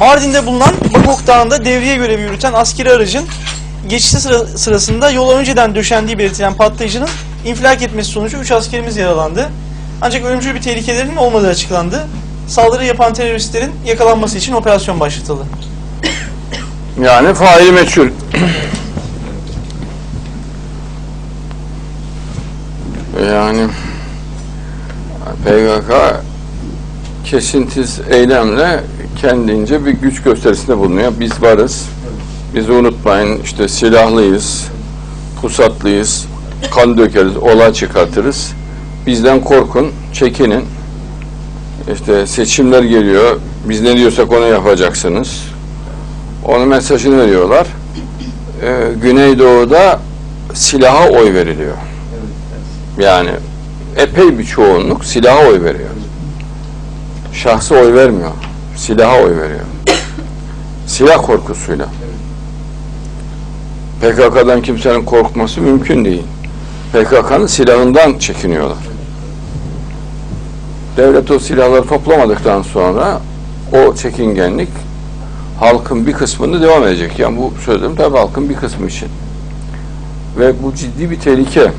Mardin'de bulunan Bakok Dağı'nda devriye görevi yürüten askeri aracın geçişi sıra- sırasında yola önceden döşendiği belirtilen patlayıcının infilak etmesi sonucu 3 askerimiz yaralandı. Ancak ölümcül bir tehlikelerinin olmadığı açıklandı. Saldırı yapan teröristlerin yakalanması için operasyon başlatıldı. Yani faili meçhul. yani PKK kesintisiz eylemle kendince bir güç gösterisinde bulunuyor. Biz varız. Bizi unutmayın. işte silahlıyız, pusatlıyız, kan dökeriz, olay çıkartırız. Bizden korkun, çekinin. İşte seçimler geliyor. Biz ne diyorsak onu yapacaksınız. Onun mesajını veriyorlar. Ee, Güneydoğu'da silaha oy veriliyor. Yani epey bir çoğunluk silaha oy veriyor. Şahsı oy vermiyor. Silaha oy veriyor. Silah korkusuyla. PKK'dan kimsenin korkması mümkün değil. PKK'nın silahından çekiniyorlar. Devlet o silahları toplamadıktan sonra o çekingenlik halkın bir kısmını devam edecek. Yani bu sözlerim tabii halkın bir kısmı için. Ve bu ciddi bir tehlike.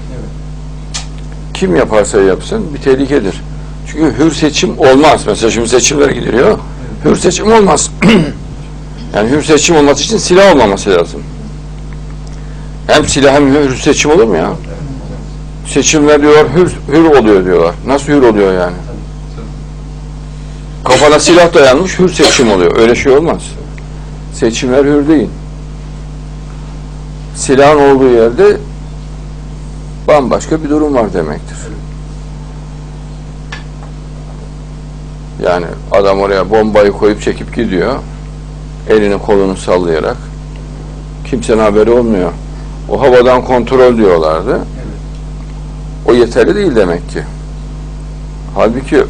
Kim yaparsa yapsın bir tehlikedir. Çünkü hür seçim olmaz. Mesela şimdi seçimler gidiliyor. Hür seçim olmaz. yani hür seçim olması için silah olmaması lazım. Hem silah hem hür seçim olur mu ya? Seçimler diyorlar hür, hür oluyor diyorlar. Nasıl hür oluyor yani? Kafana silah dayanmış hür seçim oluyor. Öyle şey olmaz. Seçimler hür değil. Silahın olduğu yerde bambaşka bir durum var demektir. Yani adam oraya bombayı koyup çekip gidiyor. Elini kolunu sallayarak. Kimsenin haberi olmuyor. O havadan kontrol diyorlardı. O yeterli değil demek ki. Halbuki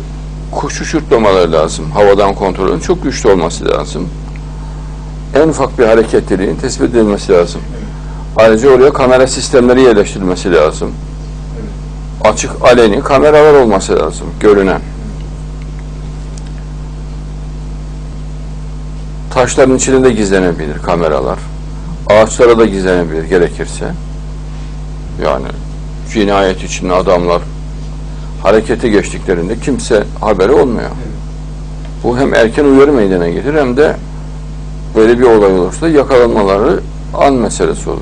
kuş uçurtmamaları lazım. Havadan kontrolün çok güçlü olması lazım. En ufak bir hareketliliğin tespit edilmesi lazım. Ayrıca oraya kamera sistemleri yerleştirilmesi lazım. Açık aleni kameralar olması lazım, görünen. Taşların içinde de gizlenebilir kameralar. Ağaçlara da gizlenebilir gerekirse. Yani cinayet içinde adamlar harekete geçtiklerinde kimse haberi olmuyor. Bu hem erken uyarı meydana getirir hem de böyle bir olay olursa yakalanmaları an meselesi olur.